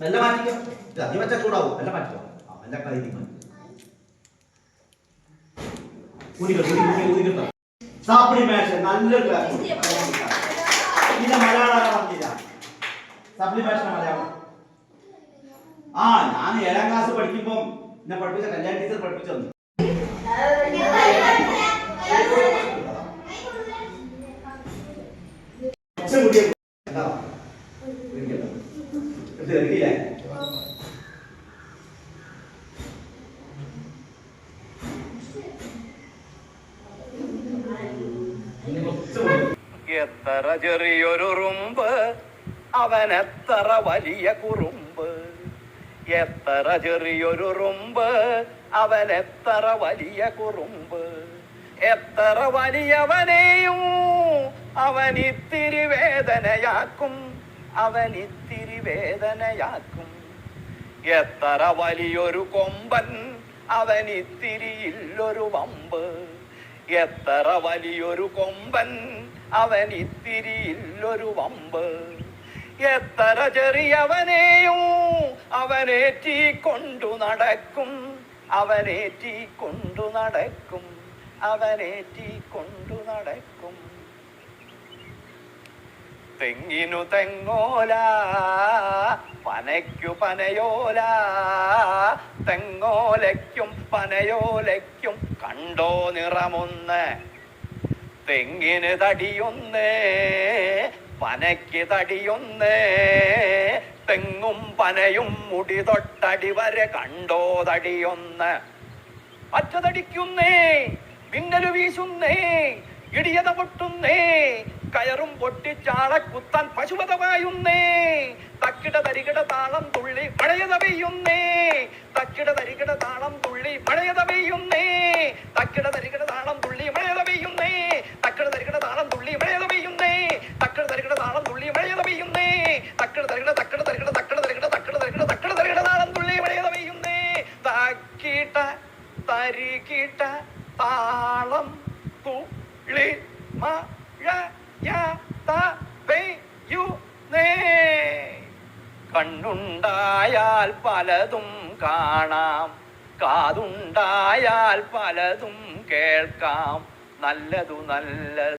മെല്ലെ മാറ്റിക്കോ. നീ വെച്ചാൽ ചൂടാവും. മെല്ലെ മാറ്റിക്കോ. ആ മെല്ലെ ഊതിക്കോ സപ്ലിമേഷൻ ആ ഞാൻ ഏഴാം ക്ലാസ് പഠിക്കുമ്പോ എന്നെ പഠിപ്പിച്ച കല്യാണ ടീച്ചർ പഠിപ്പിച്ചു എടുത്ത്. എത്ര ചെറിയൊരുറുമ്പ് അവനെത്ര വലിയ കുറുമ്പ്. എത്ര ചെറിയൊരുറുമ്പ് അവനെത്ര വലിയ കുറുമ്പ്. എത്ര വലിയവനെയും അവനിത്തിരി വേദനയാക്കും. അവനിത്തിരി വേദനയാക്കും. എത്ര വലിയൊരു കൊമ്പൻ അവനിത്തിരി ഇല്ലൊരു വമ്പ്. എത്ര വലിയൊരു കൊമ്പൻ അവനിത്തിരി ഇല്ലൊരു വമ്പ്. എത്ര ചെറിയവനെയും അവനേറ്റി കൊണ്ടു നടക്കും. അവനേറ്റി കൊണ്ടു നടക്കും. അവനേറ്റി കൊണ്ടു നടക്കും. തെങ്ങിനു തെങ്ങോല പനയ്ക്കു പനയോല തെങ്ങോലയ്ക്കും പനയോലയ്ക്കും കണ്ടോ നിറമൊന്ന്. തെങ്ങിന് തടിയൊന്ന് പനയ്ക്ക് തടിയൊന്ന് തെങ്ങും പനയും മുടി തൊട്ടടി വരെ കണ്ടോ തടിയൊന്ന്. പച്ചതടിക്കുന്നേ മിന്നലു വീശുന്നേ ഇടിയത പൊട്ടുന്നേ കയറും പൊട്ടിച്ചാള കുത്താൻ പശുപത പായുന്നേ തക്കിട തരികിട താളം തുള്ളി മഴയത പെയ്യുന്നേ തക്കിട തരികിട താളം തുള്ളി മഴയത പെയ്യുന്നേ തക്കിട തരികിട താളം തുള്ളി മഴയത പെയ്യുന്നേ തക്കിട തരികിട താളം തുള്ളി മഴയത പെയ്യുന്നേ തക്കിട തരികിട താളം തുള്ളി മഴയത പെയ്യുന്നേ തക്കിട തരികിട തക്കിട തരികിട തക്കിട തരികിട തക്കിട തരികിട തക്കിട തരികിട താളം തുള്ളി മഴയത പെയ്യുന്നേ തക്കിട തരികിട താളം തുള്ളി പെയ്യുന്നേ കണ്ണുണ്ടായാൽ പലതും കാണാം. കാതുണ്ടായാൽ പലതും കേൾക്കാം. നല്ലതു നല്ല